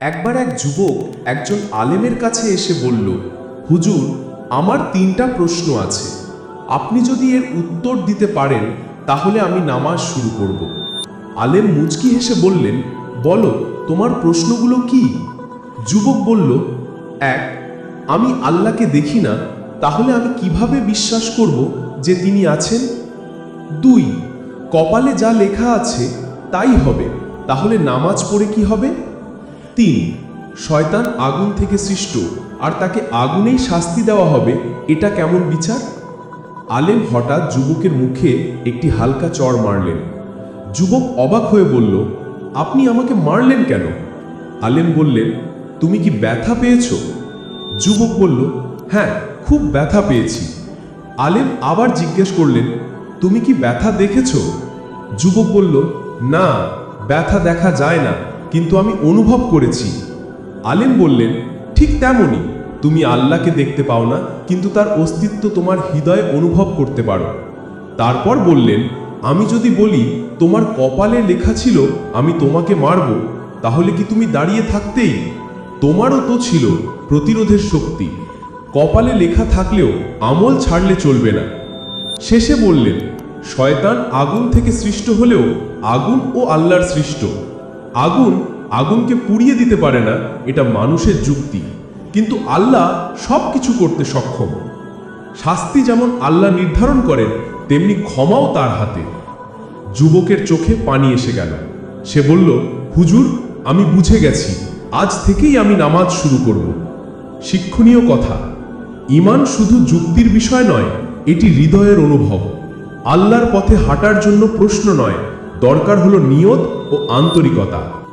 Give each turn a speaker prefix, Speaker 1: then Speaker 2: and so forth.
Speaker 1: একবার এক যুবক একজন আলেমের কাছে এসে বলল, হুজুর, আমার তিনটা প্রশ্ন আছে। আপনি যদি এর উত্তর দিতে পারেন, তাহলে আমি নামাজ শুরু করব। আলেম মুচকি হেসে বললেন, বলো, তোমার প্রশ্নগুলো কি? যুবক বলল, এক, আমি আল্লাহকে দেখি না, তাহলে আমি কীভাবে বিশ্বাস করব যে তিনি আছেন? দুই, কপালে যা লেখা আছে, তাই হবে। তাহলে নামাজ পড়ে কি হবে? তিন, শয়তান আগুন থেকে সৃষ্ট, আর তাকে আগুনেই শাস্তি দেওয়া হবে, এটা কেমন বিচার? আলেম হঠাৎ যুবকের মুখে একটি হালকা চড় মারলেন। যুবক অবাক হয়ে বলল, আপনি আমাকে মারলেন কেন? আলেম বললেন, তুমি কি ব্যথা পেয়েছ? যুবক বলল হ্যাঁ খুব ব্যথা পেয়েছি। আলেম আবার জিজ্ঞেস করলেন, তুমি কি ব্যথা দেখেছ? যুবক বলল, না, ব্যথা দেখা যায় না। কিন্তু আমি অনুভব করেছি। আলেম বললেন, ঠিক তেমনই, তুমি আল্লাহকে দেখতে পাও না, কিন্তু তার অস্তিত্ব তোমার হৃদয়ে অনুভব করতে পারো। তারপর বললেন, আমি যদি বলি, তোমার কপালে লেখা ছিল, আমি তোমাকে মারব, তাহলে কি তুমি দাঁড়িয়ে থাকতেই? তোমারও তো ছিল প্রতিরোধের শক্তি। কপালে লেখা থাকলেও আমল ছাড়লে চলবে না। শেষে বললেন, শয়তান আগুন থেকে সৃষ্ট হলেও আগুন ও আল্লাহর সৃষ্ট। আগুন, আগুনকে পুড়িয়ে দিতে পারে না, এটা মানুষের যুক্তি। কিন্তু আল্লাহ সব কিছু করতে সক্ষম। শাস্তি যেমন আল্লাহ নির্ধারণ করেন, তেমনি ক্ষমাও তার হাতে। যুবকের চোখে পানি এসে গেল। সে বলল, হুজুর, আমি বুঝে গেছি। আজ থেকেই আমি নামাজ শুরু করব। শিক্ষণীয় কথা, ইমান শুধু যুক্তির বিষয় নয়, এটি হৃদয়ের অনুভব। আল্লাহর পথে হাঁটার জন্য প্রশ্ন নয় দরকার হলো নিয়ত ও আন্তরিকতা।